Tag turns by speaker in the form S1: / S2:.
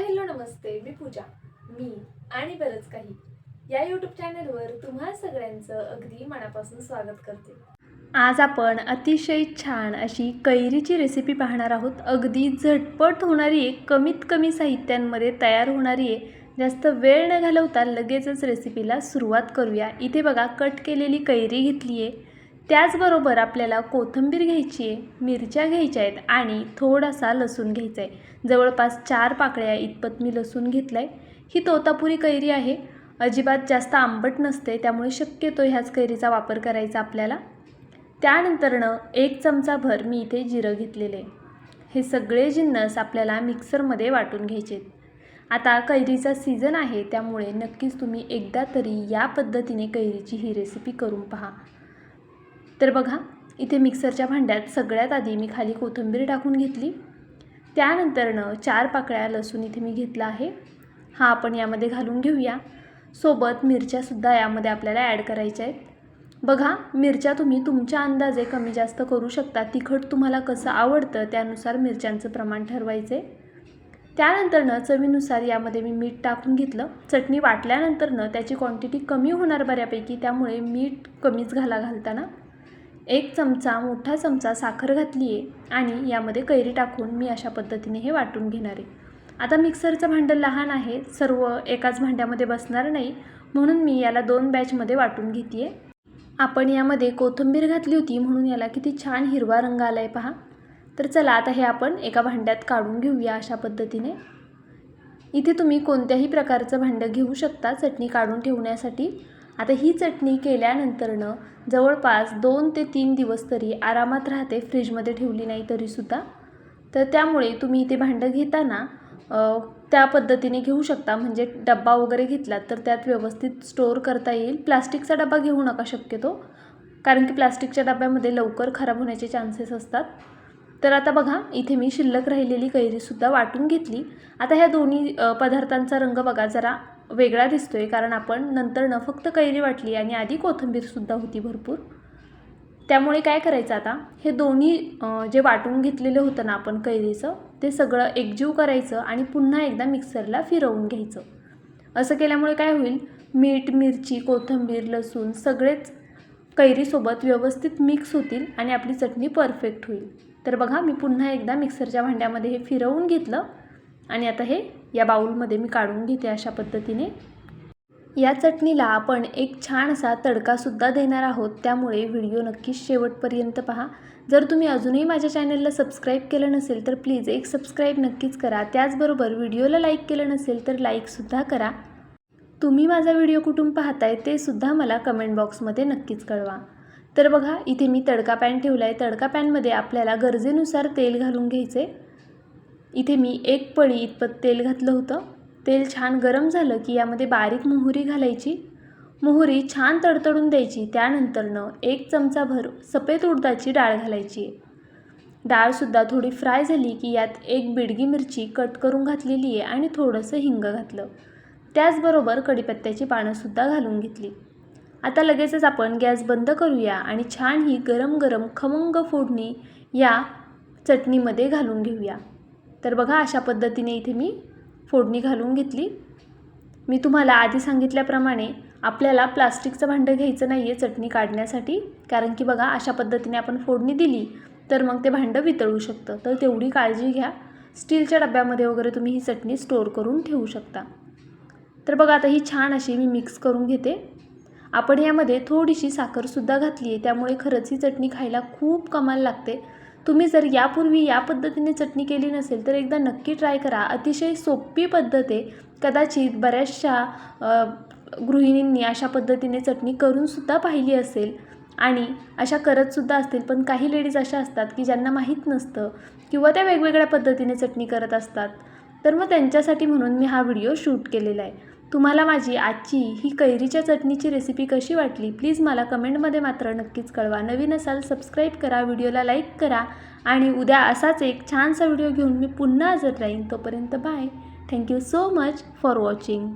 S1: Hi hello नमस्ते मी पूजा मी आणि बरंच काही. या यूट्यूब चॅनलवर तुम्हा सगळ्यांचं अगदी मनापासून स्वागत करते. आज आपण अतिशय छान अशी कैरीची रेसिपी पाहणार आहोत. अगदी झटपट होणारी आहे कमीत कमी साहित्यांमध्ये तयार होणारी आहे जास्त वेळ न घालवता लगेचच रेसिपीला सुरुवात करूया. इथे बघा कट केलेली कैरी घेतली आहे त्याचबरोबर आपल्याला कोथिंबीर घ्यायची आहे मिरच्या घ्यायच्या आहेत आणि थोडासा लसूण घ्यायचा आहे. जवळपास चार पाकळ्या इतपत मी लसूण घेतला आहे ही तोतापुरी कैरी आहे. अजिबात जास्त आंबट नसते त्यामुळे शक्यतो ह्याच कैरीचा वापर करायचा आपल्याला. त्यानंतरनं एक चमचाभर मी इथे जिरं घेतलेले आहे. हे सगळे जिन्नस आपल्याला मिक्सरमध्ये वाटून घ्यायचे आहेत. आता कैरीचा सीझन आहे त्यामुळे नक्कीच तुम्ही एकदा तरी या पद्धतीने कैरीची ही रेसिपी करून पहा. तर बघा इथे मिक्सरच्या भांड्यात सगळ्यात आधी मी खाली कोथिंबीर टाकून घेतली. त्यानंतरनं चार पाकळ्या लसूण इथे मी घेतला आहे. हा आपण यामध्ये घालून घेऊया. सोबत मिरच्यासुद्धा यामध्ये आपल्याला ॲड करायच्या आहेत. बघा मिरच्या तुम्ही तुमच्या अंदाजे कमी जास्त करू शकता. तिखट तुम्हाला कसं आवडतं त्यानुसार मिरच्यांचं प्रमाण ठरवायचे. त्यानंतरनं चवीनुसार यामध्ये मी मीठ टाकून घेतलं. चटणी वाटल्यानंतरनं त्याची क्वांटिटी कमी होणार बऱ्यापैकी त्यामुळे मीठ कमीच घाला घालताना. एक चमचा मोठा चमचा साखर घातली आहे आणि यामध्ये कैरी टाकून मी अशा पद्धतीने हे वाटून घेणार आहे. आता मिक्सरचं भांडं लहान आहे सर्व एकाच भांड्यामध्ये बसणार नाही म्हणून मी याला दोन बॅचमध्ये वाटून घेते आहे आपण यामध्ये कोथिंबीर घातली होती म्हणून याला किती छान हिरवा रंग आला आहे पहा. तर चला आता हे आपण एका भांड्यात काढून घेऊया अशा पद्धतीने. इथे तुम्ही कोणत्याही प्रकारचं भांडं घेऊ शकता चटणी काढून ठेवण्यासाठी. आता ही चटणी केल्यानंतरनं जवळपास दोन ते तीन दिवस तरी आरामात राहते फ्रीजमध्ये ठेवली नाही तरीसुद्धा. तर त्यामुळे तुम्ही इथे भांडं घेताना त्या पद्धतीने घेऊ शकता. म्हणजे डब्बा वगैरे घेतला तर त्यात व्यवस्थित स्टोअर करता येईल. प्लास्टिकचा डबा घेऊ नका शक्यतो कारण की प्लास्टिकच्या डब्यामध्ये लवकर खराब होण्याचे चान्सेस असतात. तर आता बघा इथे मी शिल्लक राहिलेली कैरीसुद्धा वाटून घेतली. आता ह्या दोन्ही पदार्थांचा रंग बघा जरा. वेगळा दिसतो आहे कारण आपण नंतर न फक्त कैरी वाटली आणि आधी कोथिंबीरसुद्धा होती भरपूर. त्यामुळे काय करायचं आता? हे दोन्ही जे वाटून घेतलेलं होतं ना आपण कैरीचं ते सगळं एकजीव करायचं आणि पुन्हा एकदा मिक्सरला फिरवून घ्यायचं. असं केल्यामुळे काय होईल? मीठ मिरची कोथिंबीर लसूण सगळेच कैरीसोबत व्यवस्थित मिक्स होतील आणि आपली चटणी परफेक्ट होईल. तर बघा मी पुन्हा एकदा मिक्सरच्या भांड्यामध्ये हे फिरवून घेतलं आणि आता हे या बाऊलमध्ये मी काढून घेते अशा पद्धतीने. या चटणीला आपण एक छान असा तडकासुद्धा देणार आहोत. त्यामुळे व्हिडिओ नक्कीच शेवटपर्यंत पहा. जर तुम्ही अजूनही माझ्या चॅनलला सबस्क्राईब केलं नसेल तर प्लीज एक सबस्क्राईब नक्कीच करा. त्याचबरोबर व्हिडिओला लाईक केलं नसेल तर लाईकसुद्धा करा. तुम्ही माझा व्हिडिओ कुठून पाहताय ते सुद्धा मला कमेंट बॉक्समध्ये नक्कीच कळवा. तर बघा इथे मी तडका पॅन ठेवला आहे तडका पॅनमध्ये आपल्याला गरजेनुसार तेल घालून घ्यायचे. इथे मी एक पळी इतपत तेल घातलं होतं. तेल छान गरम झालं की यामध्ये बारीक मोहरी घालायची. मोहरी छान तडतडून द्यायची. त्यानंतरनं एक चमचाभर सफेद उडदाची डाळ घालायची. डाळसुद्धा थोडी फ्राय झाली की यात एक बिडगी मिरची कट करून घातलेली आहे आणि थोडंसं हिंग घातलं. त्याचबरोबर कढीपत्त्याची पानंसुद्धा घालून घेतली. आता लगेचच आपण गॅस बंद करूया आणि छान ही गरम गरम खमंग फोडणी या चटणीमध्ये घालून घेऊया. तर बघा अशा पद्धतीने इथे मी फोडणी घालून घेतली. मी तुम्हाला आधी सांगितल्याप्रमाणे आपल्याला प्लास्टिकचं भांडं घ्यायचं नाही आहे चटणी काढण्यासाठी. कारण की बघा अशा पद्धतीने आपण फोडणी दिली तर मग ते भांडं वितळू शकतं. तर तेवढी काळजी घ्या. स्टीलच्या डब्यामध्ये वगैरे तुम्ही ही चटणी स्टोअर करून ठेवू शकता. तर बघा आता ही छान अशी मी मिक्स करून घेते. आपण यामध्ये थोडीशी साखरसुद्धा घातली आहे त्यामुळे खरंच ही चटणी खायला खूप कमाल लागते. तुम्ही जर यापूर्वी या पद्धतीने चटणी केली नसेल तर एकदा नक्की ट्राय करा. अतिशय सोपी पद्धत आहे. कदाचित बऱ्याचशा गृहिणींनी अशा पद्धतीने चटणी करूनसुद्धा पाहिली असेल. आणि अशा करतसुद्धा असतील पण काही लेडीज अशा असतात की ज्यांना माहीत नसतं किंवा त्या वेगवेगळ्या पद्धतीने चटणी करत असतात. तर मग त्यांच्यासाठी म्हणून मी हा व्हिडिओ शूट केलेला आहे. तुम्हाला माझी आजची ही कैरीच्या चटणीची रेसिपी कशी वाटली? प्लीज मला कमेंटमध्ये मात्र नक्कीच कळवा. नवीन असाल सबस्क्राईब करा व्हिडिओला लाईक करा आणि उद्या असाच एक छानसा व्हिडिओ घेऊन मी पुन्हा हजर राहीन. तोपर्यंत bye thank you so much for watching